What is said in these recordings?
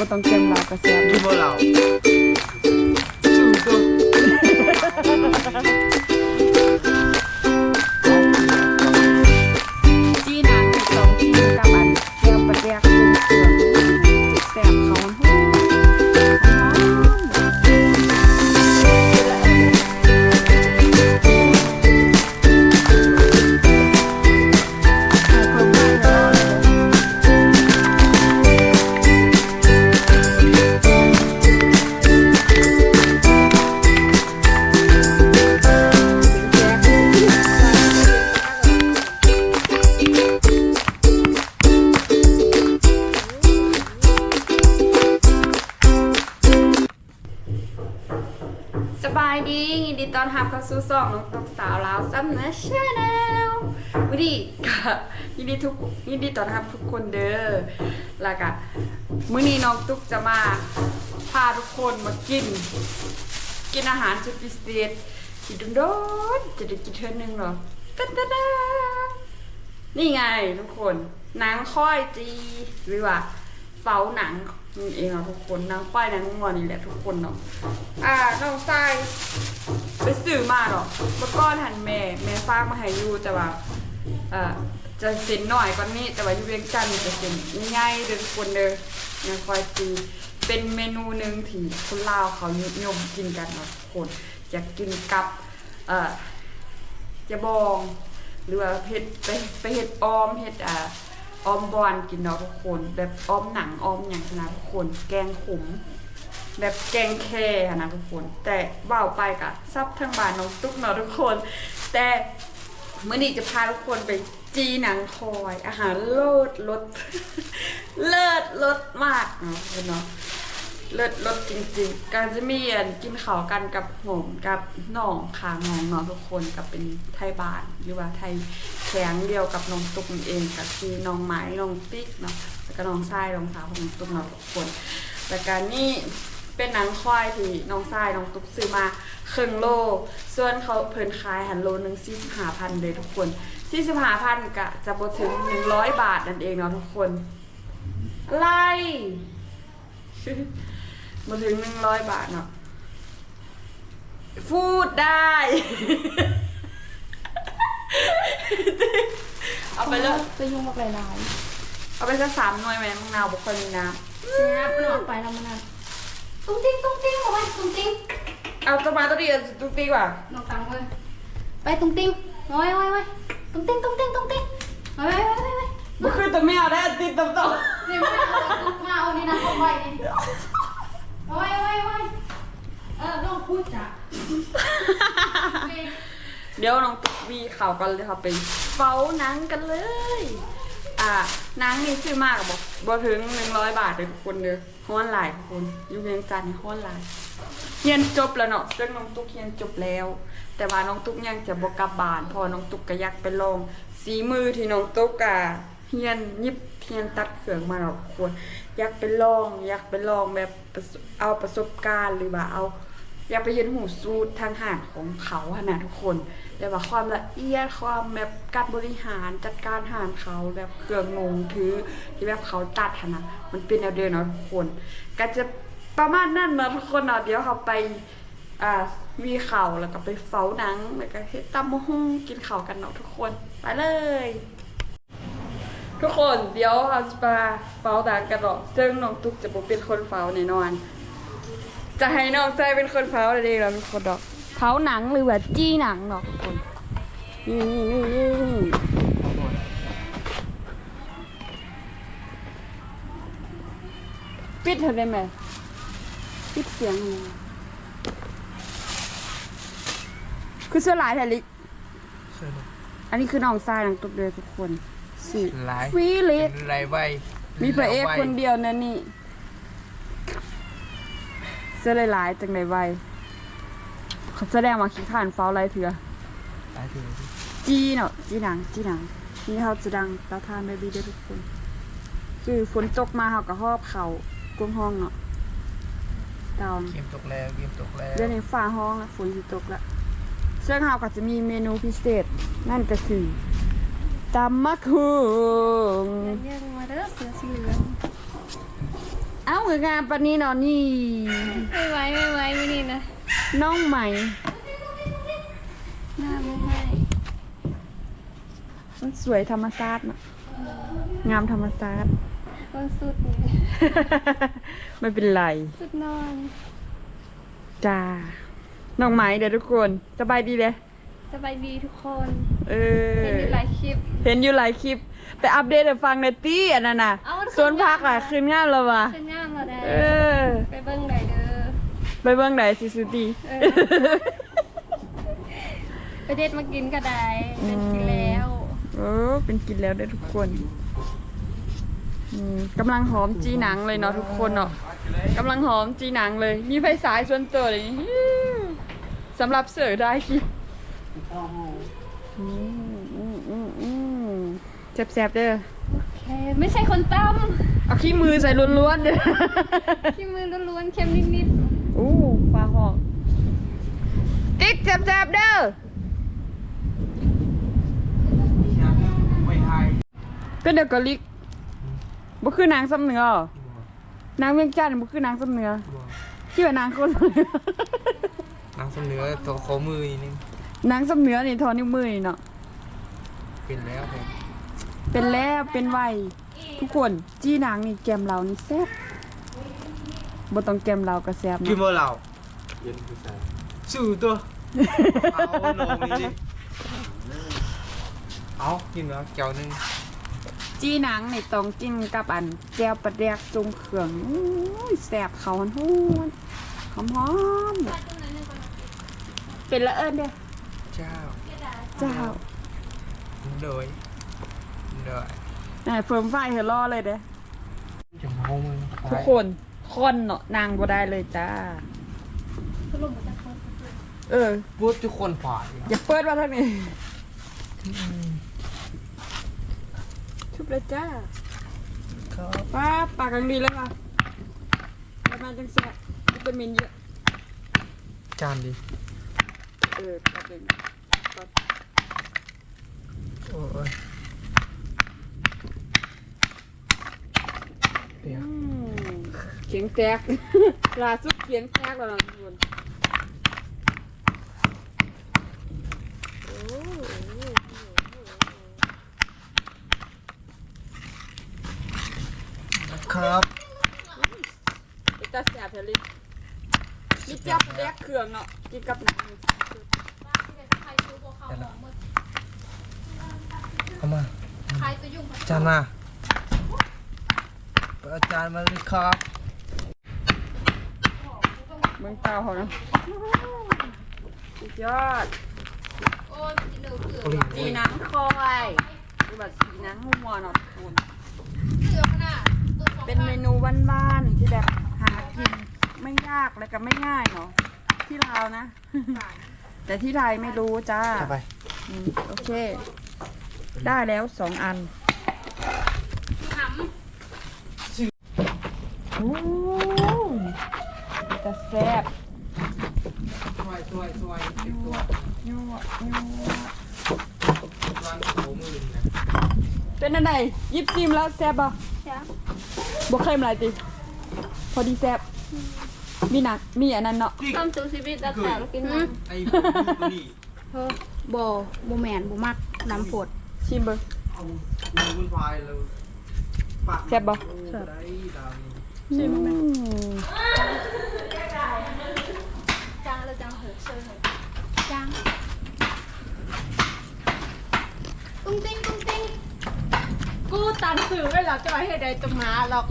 บ่ต้องเค็มหลายก็แซ่บ ที่พวกเรา ดีต้อนรับเข้าสู่สองน้องตกสาวลาวซัมเนอร์ชาแนลวันนี้ก็ยินดีทุกยินดีต้อนรับทุกคนเด้อแล้วก็มื้อนี้น้องตุ๊กจะมาพาทุกคนมากิน กินอาหารสุดพิเศษที่โดนๆจะได้กินเท่านึงหรอตันตะดานี่ไงทุกคนหนังค่อยจีหรือว่าเฝ้าหนัง นี่เองเหรอทุกคนนังค่อยนังงัวนี่แหละทุกคนเนาะอ่าน้องทรายไปซื้อมาหรอกเมื่อก่อนหันแม่แม่ฝากมาให้อยู่แต่ว่าเอ่อจะเซ็นหน่อยกว่านี้แต่ว่าอยู่เวียงจันทน์จะเซ็นง่ายๆเด้อทุกคนเด้อนังค่อยจีเป็นเมนูหนึ่งที่คนลาวเขานิยมกินกันเนาะทุกคนอยากกินกับเอ่อจะบอง หรือว่าเห็ดไปไปเห็ดออมเห็ดอ่า ออมบอลกินเนาะทุกคน แบบออมหนังออมอย่างนะทุกคน แกงขมแบบแกงแค่อะนะทุกคน แต่เบาไปกะซับทั้งบานน้องตุ๊กเนาะทุกคน แต่เมื่อนี้จะพาทุกคนไปจีหนังคอย อาหารเลิศรสเลิศรสมากเนาะเนาะ เลิศรสจริงๆ การจะมีอันกินข้าวกันกับหอมกับน้องขาน้องเนาะทุกคนกับเป็นไทยบ้านหรือว่าไทยแข็งเดียวกับน้องตุกเองกับที่น้องไม้น้องติ๊กเนาะแล้วก็น้องทรายน้องสาวของน้องตุกเนาะทุกคนแต่การนี่เป็นหนังควายที่น้องทรายน้องตุ๊กซื้อมาครึ่งโล ส่วนเขาเพิ่นขายหันโลหนึ่งสี่สิบห้าพันเลยทุกคนสี่สิบห้าพันกะจะบถึงหนึ่งร้อยบาทนั่นเองเนาะทุกคนไล่ มาถึงหนึ่งร้อยบาทเนาะพูดได้ เอาไปเลยจะยุ่งมากหลายเอาไปสักสามหน่วยไหมมึงนาวบุคคลมีน้ๆเสียบมันออกไปแล้วมันนั่นตุ้งติ้งตุ้งติ้งเอาไปตุ้งติ้งำเอาตัวมาตัวเดียวตุ๊กตีกว่า น้องตังเลยไปตุ้งติ้งโอ้ยโอ้ยโอ้ยตุ้งติ้งตุ้งติ้งตุ้งติ้งโอ้ยโอ้ยโอ้ยโอ้ยบุคือตัวไม่เอาได้ติดตัวโตนี่มาเอามาเอานี่นะเข้าไปนี่โอ้ยโอ้ยโอ้ยเออลอง พูดจ้ะเดี๋ยวน้องตุ๊กวีข่าวกันเลยค่ะไปเฝ้าหนังกันเลย อ่าหนังนี่ซื้อมากบอกบอถึงหนึ่งร้อยบาทเลยทุกคนเด้อห้อนหลายทุกคนอยูเวียงจันทน์นี่ห้อนหลายเรียนจบแล้วเนาะซึ่องน้องตุ๊กเรียนจบแล้ว แต่ว่าน้องตุ๊กยังจะบกกลับบ้านเพอน้องตุ๊กก็อยากไปลองสีมือที่น้องตุ๊กอะเรียนยิบเรียนตัดเครื่องมาเนาะทุกคนอยากไปลอง อยากไปลองแบบประสบเอาประสบการณ์หรือว่าเอา อยากไปเห็นหูสูตรทางหารของเขาขนาดทุกคนแต่ว่าความละเอียดความแบบการบริหารจัดการหารเขาแบบเครื่องงงถือที่แบบเขาตัดนาดมันเป็นแนวเดินเนาะทุกคน ก็จะประมาณนั้นนะทุกคนเนาะเดี๋ยวเขาไปอ่ามีเข่าแล้วก็ไปเฝ้าหนังแล้วก็เฮ็ดตำมะฮุ่งกินเขากันเนาะทุกคนไปเลย ทุกคนเดี๋ยวเราจะมาเฝ้าหนังกันเนาะซึ่งน้องตุ๊กจะบ่เป็นคนเฝ้าแน่นอน จะให้น้องใจเป็นคนเฝ้าเลยดีเราเป็นคนดอกเฝ้าหนังหรือว่าจี้หนังเนาะทุกคนนี่นี่นี่นี่ปิดเธอได้ไหมปิดเสียงหน่อยคือเสื้อลายแทลิกอันนี้คือน้องทรายน้องตุ๊กเลยทุกคนสีหลายฟีลิเป็นไรไวมีพระเอกคนเดียวนั่นนี่ เสื้อลายๆจังไดไวเขาแสดงมาขี้ผ่านเฝ้าไรเถื่อหลายถึงจีเนาะจีหนังจีหนังนี่เขาจะดังตาทานเบบี้ได้อทุกคนคือฝนตกมาเขาก็หอบเขากวงห้องเนาะดาวเกมตกแล้วเกมตกแล้วเดี๋ยวนี้ฟ้าห้องแล้วฝนสิตกแล้วซึ่งเขาก็จะมีเมนูพิเศษ นั่นก็คือตำมะคุงยังมาเด้อเสือสีเหลือง เอ้าเหมือนงานปานนี้เนาะนี่ ไม่ไหวไม่ไหวไม่นี่นะน้องใหม่ หน้าไม่ให้มันสวยธรรมชาตินะงามธรรมชาติก็สุดนี่ไม่เป็นไร สุดนอน จ้า น้องไหมเดี๋ยวทุกคน สบายดีเลย สบายดีทุกคนเออ เห็นอยู่หลายคลิป เห็นอยู่หลายคลิป ไปอัปเดตให้ฟังในอยตี้อันนั้นน่ะเอ้ามันขึ้นส่วนพักอะคืนงามแล้ววะขึ้นงามมาได้ เออ ไปเบิ้งไหนเด้อ ไปเบื้องไหนสิสุตีเออ ไปเด็ดมากินก็ได้เป็นกินแล้ว โอ้เป็นกินแล้วได้อทุกคนอืมกำลังหอมจีหนังเลยเนาะทุกคนเนาะกำลังหอมจีหนังเลย มีไฟสายส่วนตัวเลยฮิ้วสำหรับเสิร์ฟได้คิด อืมอืมอืมอืมแซ่บๆเด้อโอเคไม่ใช่คนตั้มเอาขี้มือใส่ล้วนๆเด้อ ที่มือล้วนๆเค็มนิดอู้ฟ้าห้อง ติ๊กแซ่บๆเด้อ ไม่ไทยก็เดี๋ยวก็ลิกบ่คือนางสำเหนือหรอนางเวียงจันทน์บ่คือนางสำเหนือที่ว่านางคนสำเหนือ นางเสนอตัวขอมืออีกนึง นางสำเหนือนี่ทอนิ้วมือนี่เนาะเป็นแล้วผมเป็นแล้วเป็นไวทุกคนจี้นางนี่แกมเรานี่แซ่บบ่ต้องแกมเราก็แซ่บกินเนาะเมื่อเราเย็นผู้ชายสู้ตัวเอาลงนี่ดิเอากินแล้วแก้วหนึงจี้นางนี่ต้องกินกับอันแจ่วปลาแดกจุงเครื่องอู้ยแซ่บเขาหอนๆหอมๆเป็นละเอิ้นเด้อ เจ้า เจ้าโดยโดยน่ะเฟิร์มไฟเฮรอเลยเด้อจะเมามือทุกคนคอนเนาะนางบ่ได้เลยจ้าๆสรุปมันจะคนเออ พูดทุกคนผ่านอย่าเปิดมาทางนี้ ชุบเลยจ้าครับป้าปากกังดีเลยค่ะประมาณจังแซ่บวิตามินเยอะ จานดิ เออปากเองก่อน โอ้ยเดี๋ยวอืมเขียงแตก ลาสุดเขียงแตกแล้วนะทุกคนโอ้ครับยตาแซ่บเทลิมีจับแดกเครื่องเนาะกินกับหนัง เอา มาใครตัวยุ่งจานมาเปิดจานมาเลยครับเมืองเตาเขาเนาะสุดยอดโอ้ยกินเดือดเกลือโอ้ยจีหนังคอยคือแบบจีหนังหัวเนาะทุกคนเกลือขนาดตัวสองเป็นเมนูบ้านๆที่แบบหากินไม่ยากและก็ไม่ง่ายเนาะที่ลาวนะ แต่ที่ไทยไม่รู้จ้าจะไปอืมโอเค ได้แล้วสองอันหโอ้จะแซ่บช่วยช่วยช่วยติดตัวยั่วยั่ววางหัวมือนะเป็นอันไหนยิบซิมแล้วแซ่บป่ะำจ้าบ่เคยมาหลายติ พอดีแซ่บมีหนักมีอันนั้นเนาะต้มซูชิบิรักษาแล้วกินมั้ยไอ้ผมตัวนี้เฮ้อบ่บ่แมนบ่มักน้ำผด ชิมเบิ่งเอามือวุ่นวายเลยปากแซ่บบ่ได้ดาวนี้ชิมไหมจางแล้วจางเหอะเชิญเหอะจางตุ้งติ้งตุ้งติ้งกูตันสื่อไว้แล้วจะมาให้ได้ตรงมาหรอก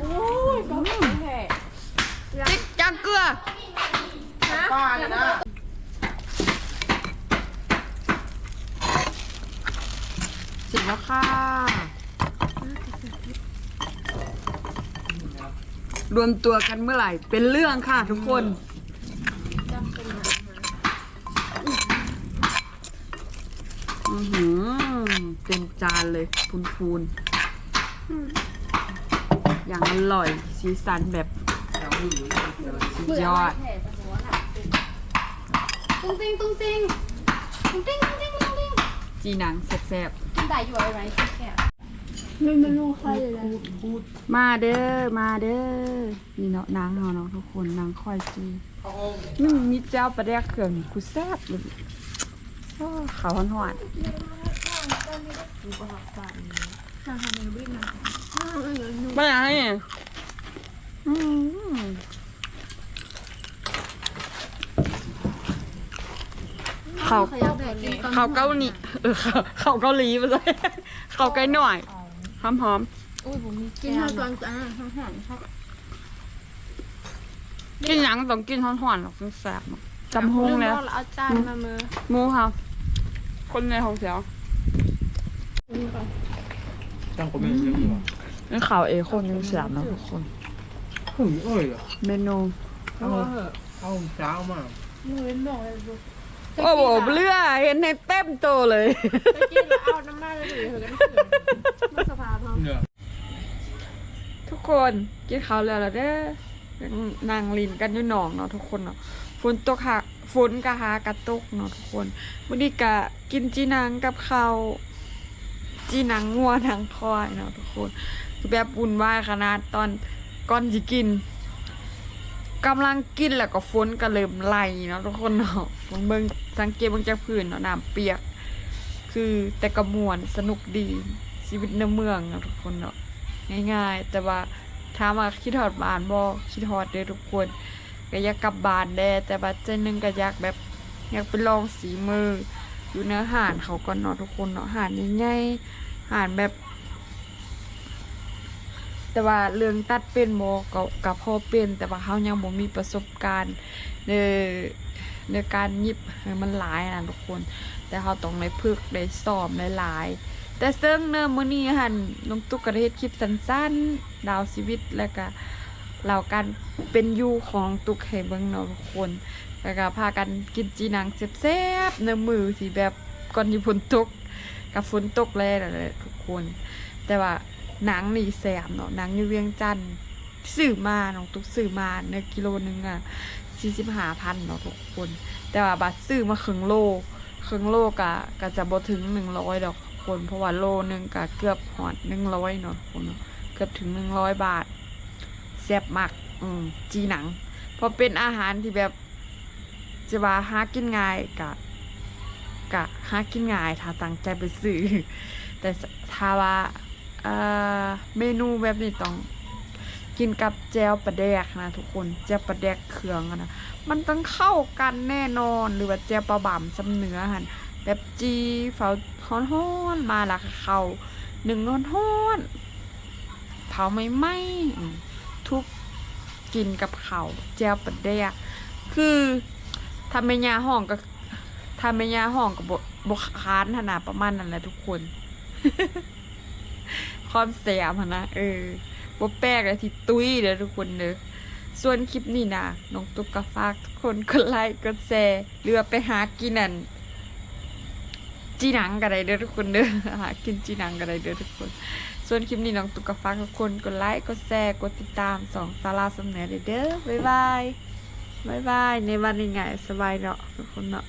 โอ้ยก็ไม่แห่ติ๊กจังเกลือป้าเนี่ยนะ สร็จแล้วค่ะรวมตัวกันเมื่อไหร่ เป็นเรื่องค่ะทุกคนอือหือเต็มจานเลยพูนพูนๆอย่างอร่อยสีสันแบบสุดยอด ตุ้งติ้งตุ้งติ้งตุ้งติ้งตุ้งติ้งตุ้งติ้งจีหนังแซ่บ มันได้อยู่อะไรแค่ไม่ไม่รู้ใครเลยพูดพูดมาเด้อ มาเด้อ นี่เนาะนางเฮาเนาะทุกคนนางคอยจีเข้าห้องนี่มีเจ้าปลาแดกเครื่องนี่กูแซ่บเลยโอ้ขาวหวานทางทางวิ่งมาๆมาอย่างไรเนี่ยอืม เขาขยับแบบนี้เขาเกาหลีเออเขาเขาเกาหลีไปเลยเขาไกลหน่อยหอมหอมอุ้ยผมมีกินข้าวตอนอ่าข้าวหอมครับๆกินหยังต้องกินหวานๆหรอกแซ่บเนาะจำฮงแล้วเอาจานมามือหมูค่ะคนในห้องเสียวตั้งคอมเมนต์เยอะอยู่นี่ข่าวเอคนยังเสียบนะทุกคนเฮ้ยเอ้ยเมนูเอาเอาเช้ามามือเว้นบอกเลยดู โอ้โหเลือเห็นในเต็มโตวเลย ตะกี้เราเอาน้ำมันเลยดูเถอะกันมาสภาพเขาเนี่ยทุกคนกินข้าวแล้วล่ะเด้อนั่งลินกันอยู่หนองเนาะทุกคนเนาะฝนตกหะฝนกะหากระตกเนาะทุกคนวันนี้กะกินจีนังกับข้าวจีนังงัวนังควายเนาะทุกคนคือแบบวุ่นวายขนาดตอนก่อนสิกิน กำลังกินแล้วก็ฝนก็เริ่มไหลเนาะทุกคนเนาะฝนเบิ่งสังเกตเบิ่งจากพื้นเนาะน้ำเปียก คือแต่กระมวลสนุกดีชีวิตในเมืองเนาะทุกคนเนาะง่ายๆ แต่ว่าถามาคิดฮอดบ้านบ่คิดฮอดเด้อทุกคนก็อยากกลับบ้านแด้แต่ว่าใจหนึงก็อยากแบบอยากไปลองสีมืออยู่เนื้อหานเขาก่อนเนาะทุกคนเนาะหานใหญ่ๆหานแบบ แต่ว่าเรื่องตัดเป็นบ่ก็ก็พอเป็นแต่ว่าเขายังบ่มีประสบการณ์ในในการยิบมันหลายนะทุกคน แต่เขาต้องได้ฝึกได้ซ้อมหลาย แต่เซึ่งเนื้อมื้อนี้หันน้องตุ๊กก็ได้เฮ็ดคลิปสั้นๆดาวชีวิตแล้วก็เล่าการเป็นอยู่ของตุ๊กให้เบิ่งเนาะทุกคน แล้วก็พากันกินจีนังแซ่บๆในมือที่แบบก่อนที่ฝนตกกับฝนตกแล้วทุกคน แต่ว่า หนังหนีแซ่บเนาะหนังอยู่เวียงจันทน์ซื้อมาน้องตุ๊กซื้อมาเนื้อกิโลนึงอะ45,000เนาะทุกคน แต่ว่าบัตรซื้อมาครึ่งโลครึ่งโลกะก็จะบ่ถึงหนึ่งร้อยดอกคนเพราะว่าโลนึงก็เกือบหอดหนึ่งร้อยเนาะคนเกือบถึงหนึ่งร้อยบาทแซ่บมากอืมจีหนังพราะเป็นอาหารที่แบบจะว่าหากินง่ายกะกะหากินง่ายถ้าตั้งใจไปซื้อแต่ถ้าว่า อ่อเมนูแบบนี้ต้อง กินกับแจวปลาแดกนะทุกคนแจวปลาแดกเครื่องนะมันต้องเข้ากันแน่นอนหรือว่าเจียวปลาบ่ำซำเนื้อหันแบบจีเฝาฮ้อนฮ้อนมาละเขาหนึ่งฮ้อนฮ้อนเผาไม่ไหมทุบกินกับเขาวเจียวปลาแดกคือทำเมยาห้องก็ทำเมยาห้องกับบบคานขนาดประมาณนั้นแหละทุกคน ความเสียมนะเออบแปลกเลยที่ตุ้ยเด้อทุกคนเด้อส่วนคลิปนี้นะน้องตุ๊กก็ฝากทุกคนกดไลค์กดแชร์หรือไปหากินนั่นจีหนังกันได้เด้อทุกคนเด้อหากินจีหนังกันได้เด้อทุกคน ส่วนคลิปนี้น้องตุ๊กก็ฝากทุกคนกดไลค์กดแชร์กดติดตามสองสาราสำเนียงเด้อบ๊ายบายบ๊ายบายในวันนี้ไงสบายเนาะทุกคนเนาะ